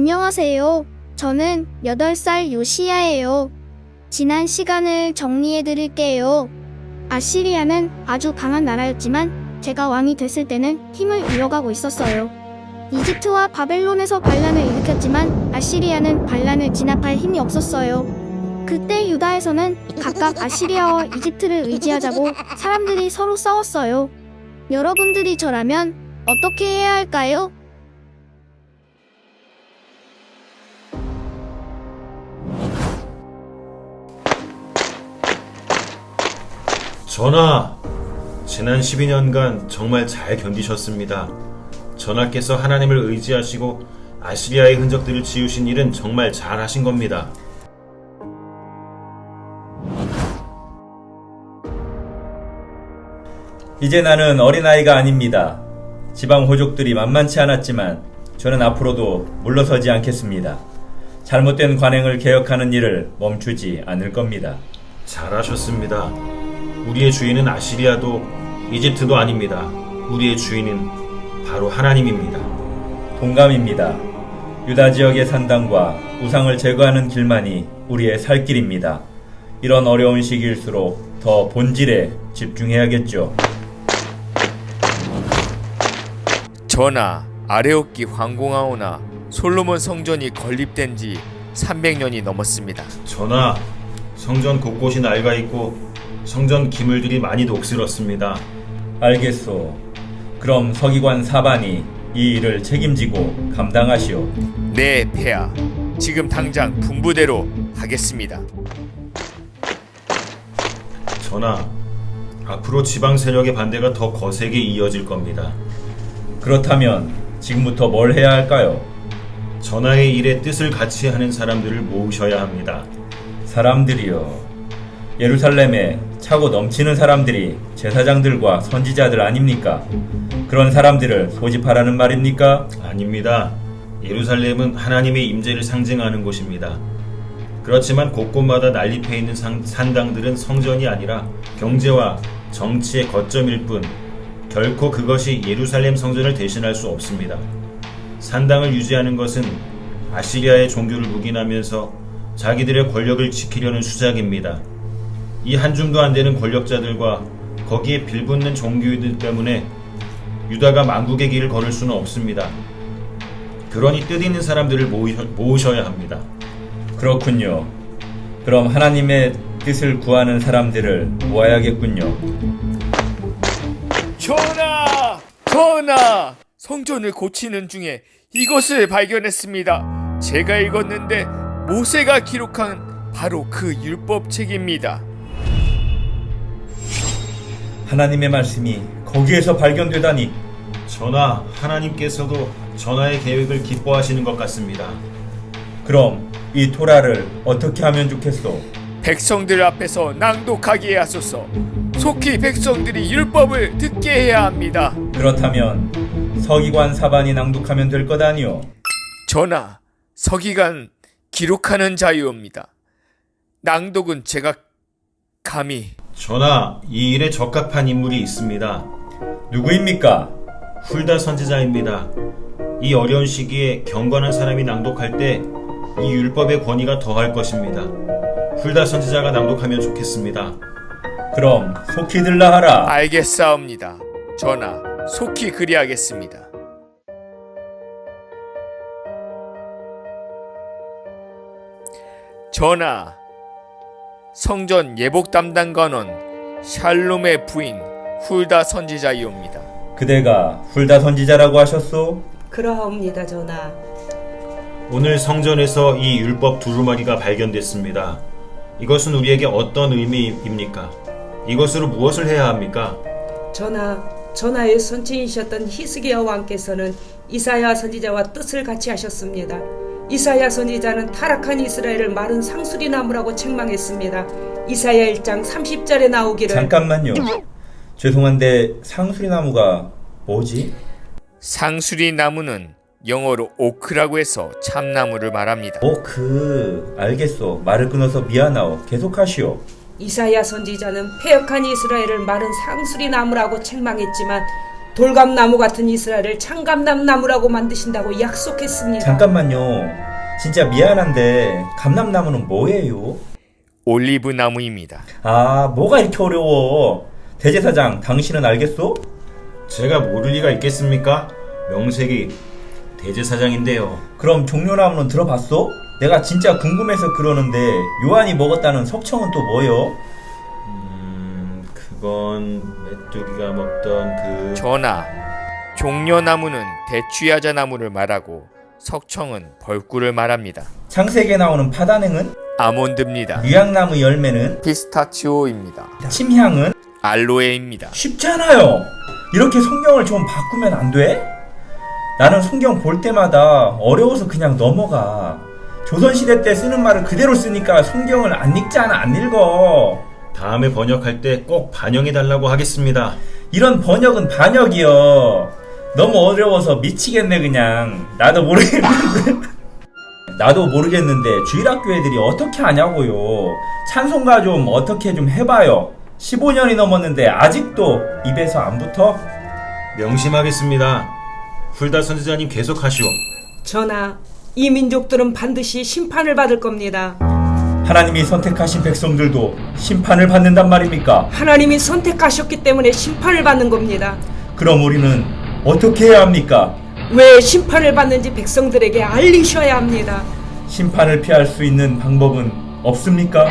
안녕하세요. 저는 8살 요시야예요. 지난 시간을 정리해 드릴게요. 아시리아는 아주 강한 나라였지만 제가 왕이 됐을 때는 힘을 잃어가고 있었어요. 이집트와 바벨론에서 반란을 일으켰지만 아시리아는 반란을 진압할 힘이 없었어요. 그때 유다에서는 각각 아시리아와 이집트를 의지하자고 사람들이 서로 싸웠어요. 여러분들이 저라면 어떻게 해야 할까요? 전하, 지난 12년간 정말 잘 견디셨습니다. 전하께서 하나님을 의지하시고 아시리아의 흔적들을 지우신 일은 정말 잘 하신 겁니다. 이제 나는 어린아이가 아닙니다. 지방 호족들이 만만치 않았지만 저는 앞으로도 물러서지 않겠습니다. 잘못된 관행을 개혁하는 일을 멈추지 않을 겁니다. 잘하셨습니다. 우리의 주인은 아시리아도 이집트도 아닙니다. 우리의 주인은 바로 하나님입니다. 동감입니다. 유다 지역의 산당과 우상을 제거하는 길만이 우리의 살 길입니다. 이런 어려운 시기일수록 더 본질에 집중해야겠죠. 전하, 아레오키 황공하오나 솔로몬 성전이 건립된 지 300년이 넘었습니다. 전하, 성전 곳곳이 낡아 있고 성전 기물들이 많이 녹슬었습니다. 알겠소. 그럼 서기관 사반이 이 일을 책임지고 감당하시오. 네, 폐하. 지금 당장 분부대로 하겠습니다. 전하, 앞으로 지방 세력의 반대가 더 거세게 이어질 겁니다. 그렇다면 지금부터 뭘 해야 할까요? 전하의 일에 뜻을 같이 하는 사람들을 모으셔야 합니다. 사람들이요. 예루살렘에 차고 넘치는 사람들이 제사장들과 선지자들 아닙니까? 그런 사람들을 소집하라는 말입니까? 아닙니다. 예루살렘은 하나님의 임재를 상징하는 곳입니다. 그렇지만 곳곳마다 난립해 있는 상- 산당들은 성전이 아니라 경제와 정치의 거점일 뿐 결코 그것이 예루살렘 성전을 대신할 수 없습니다. 산당을 유지하는 것은 아시리아의 종교를 묵인하면서 자기들의 권력을 지키려는 수작입니다. 이 한 줌도 안 되는 권력자들과 거기에 빌붙는 종교인들 때문에 유다가 망국의 길을 걸을 수는 없습니다. 그러니 뜻 있는 사람들을 모으셔, 모으셔 야 합니다. 그렇군요. 그럼 하나님의 뜻을 구하는 사람들을 모아야겠군요. 전하! 전하! 성전을 고치는 중에 이것을 발견했습니다. 제가 읽었는데 모세가 기록한 바로 그 율법책입니다. 하나님의 말씀이 거기에서 발견되다니 전하, 하나님께서도 전하의 계획을 기뻐하시는 것 같습니다. 그럼 이 토라를 어떻게 하면 좋겠소? 백성들 앞에서 낭독하게 하소서. 속히 백성들이 율법을 듣게 해야 합니다. 그렇다면 서기관 사반이 낭독하면 될 것 아니오? 전하, 서기관 기록하는 자유입니다. 낭독은 제가 감히 전하, 이 일에 적합한 인물이 있습니다. 누구입니까? 훌다 선지자입니다. 이 어려운 시기에 경건한 사람이 낭독할 때 이 율법의 권위가 더할 것입니다. 훌다 선지자가 낭독하면 좋겠습니다. 그럼 속히 들라 하라. 알겠사옵니다. 전하, 속히 그리하겠습니다. 전하, 성전 예복 담당관원 샬롬의 부인 훌다 선지자이옵니다. 그대가 훌다 선지자라고 하셨소? 그러하옵니다, 전하. 오늘 성전에서 이 율법 두루마리가 발견됐습니다. 이것은 우리에게 어떤 의미입니까? 이것으로 무엇을 해야 합니까? 전하, 전하의 선친이셨던 히스기야 왕께서는 이사야 선지자와 뜻을 같이 하셨습니다. 이사야 선지자는 타락한 이스라엘을 마른 상수리 나무라고 책망했습니다. 이사야 1장 30절에 나오기를 잠깐만요. 죄송한데 상수리 나무가 뭐지? 상수리 나무는 영어로 오크라고 해서 참나무를 말합니다. 어, 그 알겠소. 말을 끊어서 미안하오. 계속하시오. 이사야 선지자는 폐역한 이스라엘을 마른 상수리 나무라고 책망했지만 돌감나무 같은 이스라엘을 창감나무라고 만드신다고 약속했습니다. 잠깐만요. 진짜 미안한데 감람나무는 뭐예요? 올리브 나무입니다. 아, 뭐가 이렇게 어려워? 대제사장, 당신은 알겠소? 제가 모를 리가 있겠습니까? 명색이 대제사장인데요. 그럼 종려나무는 들어봤어? 내가 진짜 궁금해서 그러는데 요한이 먹었다는 석청은 또 뭐요? 음, 그건 메뚜기가 먹던 그 전하, 종려나무는 대추야자 나무를 말하고 석청은 벌꿀을 말합니다. 창세기에 나오는 파단행은? 아몬드입니다. 유향나무 열매는? 피스타치오입니다. 침향은? 알로에입니다. 쉽잖아요. 이렇게 성경을 좀 바꾸면 안 돼? 나는 성경 볼 때마다 어려워서 그냥 넘어가. 조선시대 때 쓰는 말을 그대로 쓰니까 성경을 안 읽잖아, 안 읽어. 다음에 번역할 때 꼭 반영해 달라고 하겠습니다. 이런 번역은 반역이요. 너무 어려워서 미치겠네, 그냥. 나도 모르겠는데. 나도 모르겠는데, 주일학교 애들이 어떻게 하냐고요. 찬송가 좀 어떻게 좀 해봐요. 15년이 넘었는데, 아직도 입에서 안 붙어? 명심하겠습니다. 훌다 선지자님 계속하시오. 전하, 이 민족들은 반드시 심판을 받을 겁니다. 하나님이 선택하신 백성들도 심판을 받는단 말입니까? 하나님이 선택하셨기 때문에 심판을 받는 겁니다. 그럼 우리는 어떻게 해야 합니까? 왜 심판을 받는지 백성들에게 알리셔야 합니다. 심판을 피할 수 있는 방법은 없습니까?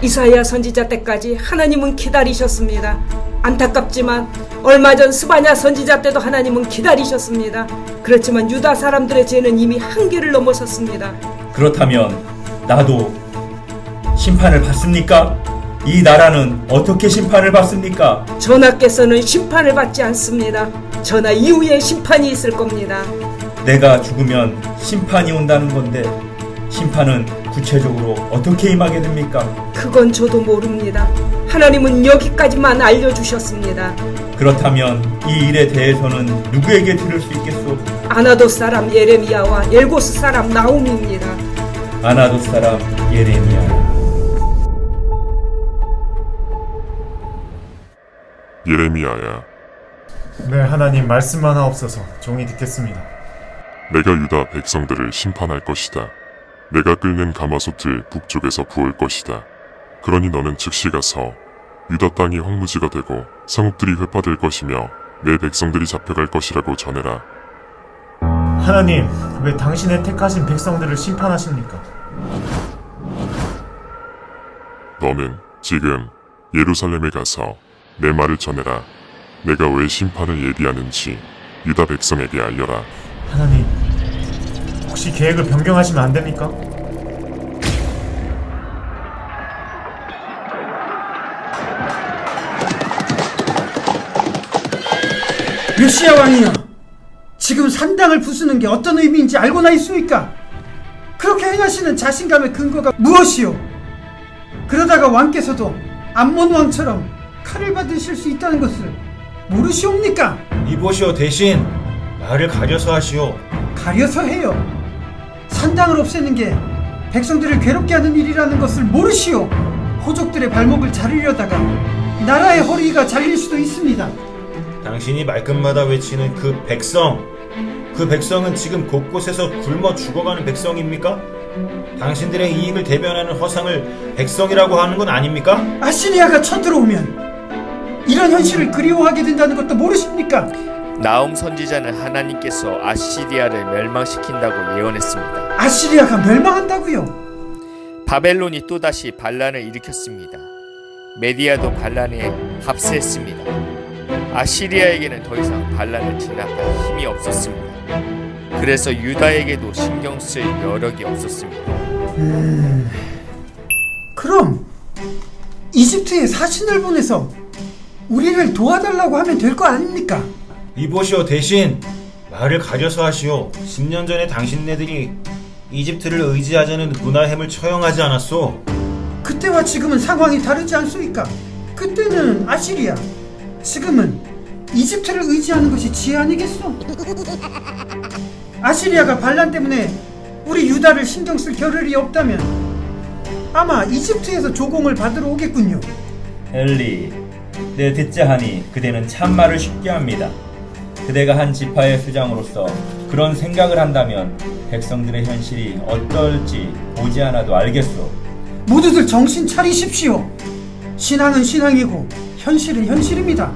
이사야 선지자 때까지 하나님은 기다리셨습니다. 안타깝지만 얼마 전 스바냐 선지자 때도 하나님은 기다리셨습니다. 그렇지만 유다 사람들의 죄는 이미 한계를 넘어섰습니다. 그렇다면 나도 심판을 받습니까? 이 나라는 어떻게 심판을 받습니까? 전하께서는 심판을 받지 않습니다. 전하 이후에 심판이 있을 겁니다. 내가 죽으면 심판이 온다는 건데 심판은 구체적으로 어떻게 임하게 됩니까? 그건 저도 모릅니다. 하나님은 여기까지만 알려주셨습니다. 그렇다면 이 일에 대해서는 누구에게 들을 수 있겠소? 아나도 사람 예레미야와 엘고스 사람 나움입니다. 아나도 사람 예레미야. 예레미야야, 네, 하나님 말씀만 하옵소서 종이 듣겠습니다. 내가 유다 백성들을 심판할 것이다. 내가 끓는 가마솥을 북쪽에서 부을 것이다. 그러니 너는 즉시 가서 유다 땅이 황무지가 되고 성읍들이 회파될 것이며 내 백성들이 잡혀갈 것이라고 전해라. 하나님, 왜 당신의 택하신 백성들을 심판하십니까? 너는 지금 예루살렘에 가서 내 말을 전해라. 내가 왜 심판을 예비하는지 유다 백성에게 알려라. 하나님, 혹시 계획을 변경하시면 안 됩니까? 요시야 왕이여, 지금 산당을 부수는 게 어떤 의미인지 알고나 있습니까? 그렇게 행하시는 자신감의 근거가 무엇이오? 그러다가 왕께서도 암몬 왕처럼 칼을 받으실 수 있다는 것을 모르시옵니까? 이보시오 대신 말을 가려서 하시오. 가려서 해요. 산당을 없애는 게 백성들을 괴롭게 하는 일이라는 것을 모르시오. 호족들의 발목을 자르려다가 나라의 허리가 잘릴 수도 있습니다. 당신이 말끝마다 외치는 그 백성, 그 백성은 지금 곳곳에서 굶어 죽어가는 백성입니까? 당신들의 이익을 대변하는 허상을 백성이라고 하는 건 아닙니까? 아시리아가 쳐들어오면 이런 현실을 그리워하게 된다는 것도 모르십니까? 나움 선지자는 하나님께서 아시리아를 멸망시킨다고 예언했습니다. 아시리아가 멸망한다고요. 바벨론이 또다시 반란을 일으켰습니다. 메디아도 반란에 합세했습니다. 아시리아에게는 더 이상 반란을 진압할 힘이 없었습니다. 그래서 유다에게도 신경 쓸 여력이 없었습니다. 그럼 이집트에 사신을 보내서 우리를 도와달라고 하면 될 거 아닙니까? 이보시오 대신 말을 가려서 하시오. 10년 전에 당신네들이 이집트를 의지하자는 문화 햄을 처형하지 않았소? 그때와 지금은 상황이 다르지 않소이까? 그때는 아시리아, 지금은 이집트를 의지하는 것이 지혜 아니겠소? 아시리아가 반란 때문에 우리 유다를 신경 쓸 겨를이 없다면 아마 이집트에서 조공을 받으러 오겠군요. 엘리, 내 듣자 하니 그대는 참말을 쉽게 합니다. 그대가 한 지파의 수장으로서 그런 생각을 한다면 백성들의 현실이 어떨지 보지 않아도 알겠소. 모두들 정신 차리십시오. 신앙은 신앙이고 현실은 현실입니다.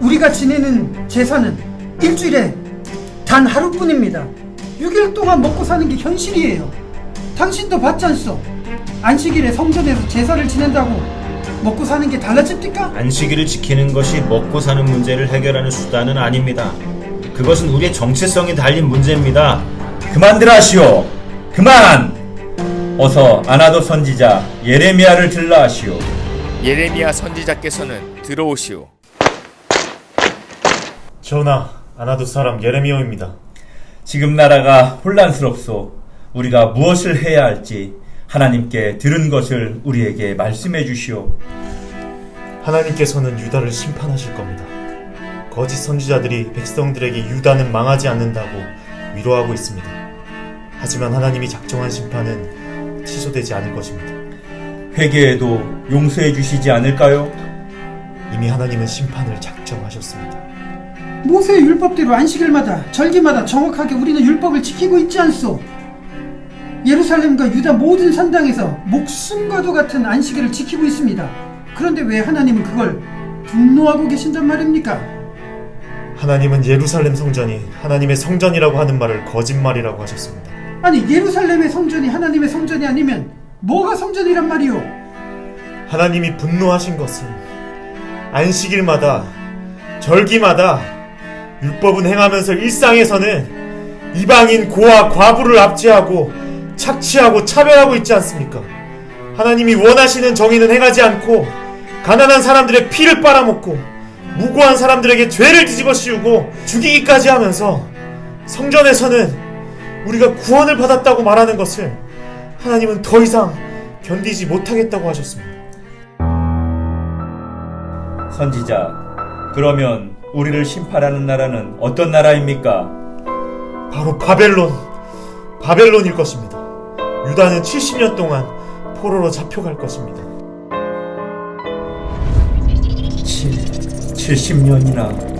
우리가 지내는 제사는 일주일에 단 하루뿐입니다. 6일 동안 먹고 사는 게 현실이에요. 당신도 봤지 않소? 안식일에 성전에서 제사를 지낸다고 먹고 사는 게 달라집니까? 안식일을 지키는 것이 먹고 사는 문제를 해결하는 수단은 아닙니다. 그것은 우리의 정체성이 달린 문제입니다. 그만들 하시오. 그만! 어서 아나도 선지자 예레미야를 들라 하시오. 예레미야 선지자께서는 들어오시오. 전하, 아나두 사람 예레미야입니다. 지금 나라가 혼란스럽소. 우리가 무엇을 해야 할지 하나님께 들은 것을 우리에게 말씀해 주시오. 하나님께서는 유다를 심판하실 겁니다. 거짓 선지자들이 백성들에게 유다는 망하지 않는다고 위로하고 있습니다. 하지만 하나님이 작정한 심판은 취소되지 않을 것입니다. 회개에도 용서해 주시지 않을까요? 이미 하나님은 심판을 작정하셨습니다. 모세의 율법대로 안식일마다 절기마다 정확하게 우리는 율법을 지키고 있지 않소? 예루살렘과 유다 모든 산당에서 목숨과도 같은 안식일을 지키고 있습니다. 그런데 왜 하나님은 그걸 분노하고 계신단 말입니까? 하나님은 예루살렘 성전이 하나님의 성전이라고 하는 말을 거짓말이라고 하셨습니다. 아니 예루살렘의 성전이 하나님의 성전이 아니면 뭐가 성전이란 말이오? 하나님이 분노하신 것은 안식일마다 절기마다 율법은 행하면서 일상에서는 이방인 고아 과부를 압제하고 착취하고 차별하고 있지 않습니까? 하나님이 원하시는 정의는 행하지 않고 가난한 사람들의 피를 빨아먹고 무고한 사람들에게 죄를 뒤집어 씌우고 죽이기까지 하면서 성전에서는 우리가 구원을 받았다고 말하는 것을 하나님은 더 이상 견디지 못하겠다고 하셨습니다. 선지자, 그러면 우리를 심판하는 나라는 어떤 나라입니까? 바로 바벨론, 바벨론일 것입니다. 유다는 70년 동안 포로로 잡혀갈 것입니다. 70년이나